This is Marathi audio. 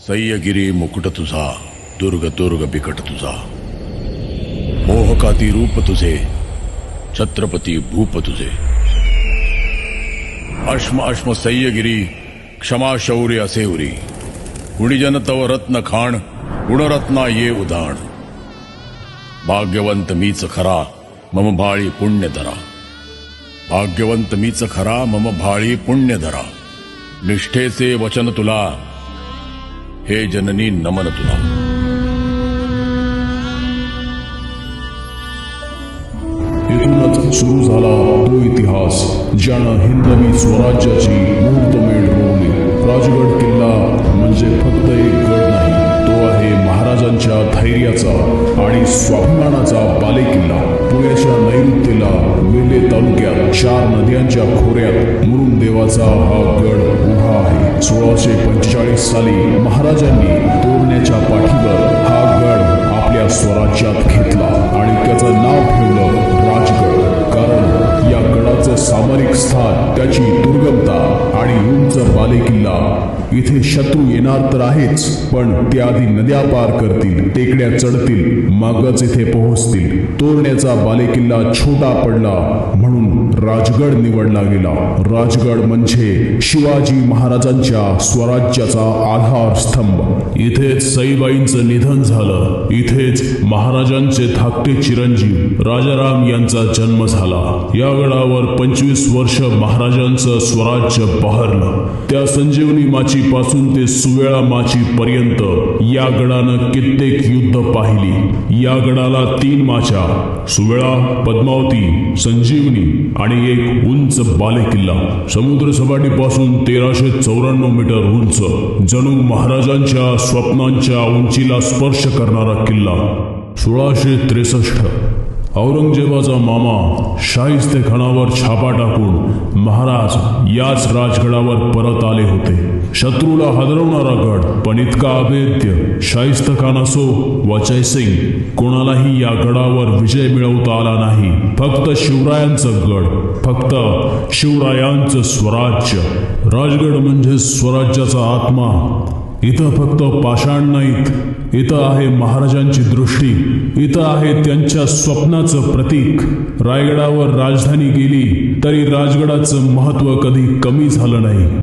सह्यगिरी मुकुट तुझा दुर्ग दुर्ग बिकट तुझा मोहकाती रूप तुझे छत्रपती भूप तुझे अश्म अश्म सह्यगिरी क्षमा शौर्य असे उरी. गुणीजन तव रत्न खाण गुणरत्ना ये उदाण. भाग्यवंत मीच खरा मम भाळी पुण्य धरा. भाग्यवंत मीच खरा मम भाळी पुण्य धरा. निष्ठेचे वचन तुला हे जननी नमन तुला. इथूनच सुरू झाला तो इतिहास ज्यानं हिंदवी स्वराज्याची मुहूर्तमेढ रोवली. राजगड किल्ला म्हणजे फक्त एक गड नाही तो आहे महाराजांच्या धैर्याचा आणि स्वाभिमानाचा बालेकिल्ला. पुण्याच्या नैऋत्येला वेल्हे तालुक्यात चार नद्यांच्या खोऱ्यात मुरुम देवाचा हा गड सोळाशे पंचेचाळीस साली महाराजांनी तोरण्याच्या पाठीवर हा गड आपल्या स्वराज्यात घेतला आणि त्याचं नाव ठेवलं राजगड. कारण या गडाचं सामरिक स्थान त्याची दुर्गमता आणि उंच बालेकिल्ला इथे शत्रू येणार तर आहेच पण त्याआधी नद्या पार करतील टेकड्या चढतील मगच इथे पोहोचतील. तोरण्याचा बालेकिल्ला छोटा पडला म्हणून राजगड निवडला गेला. राजगड म्हणजे शिवाजी महाराजांच्या स्वराज्याचा आधार स्तंभ इथेच सईबाईंचं निधन झालं. इथेच महाराजांचे धाकटे चिरंजीव राजाराम यांचा जन्म झाला. या गडावर पंचवीस वर्ष महाराजांचं स्वराज्य बहरलं. त्या संजीवनी माची पासून ते सुवेळा माची पर्यंत या गडानं कित्येक युद्ध पाहिली. या गडाला तीन माच्या सुवेळा पद्मावती संजीवनी आणि एक उंच बालेकिल्ला. समुद्र सपाटीपासून तेराशे चौऱ्याण्णव मीटर उंच. जणू महाराजांच्या स्वप्नांच्या उंचीला स्पर्श करणारा किल्ला. सोळाशे त्रेसष्ट. औरंगजेबाचा मामा शाहिस्ते खानावर छापा टाकून महाराज याच राजगडावर परत आले होते. शत्रूला हादरवणारा गड पण इतका अभेद्य शाहिस्त खान असो व जयसिंग कोणालाही या गडावर विजय मिळवता आला नाही. फक्त शिवरायांचं गड फक्त शिवरायांचं स्वराज्य. राजगड म्हणजे स्वराज्याचा आत्मा. इथं फक्त पाषाण नाहीत. इथं आहे महाराजांची दृष्टी. इथं आहे त्यांच्या स्वप्नाचं प्रतीक. रायगडावर राजधानी गेली तरी राजगडाचं महत्त्व कधी कमी झालं नाही.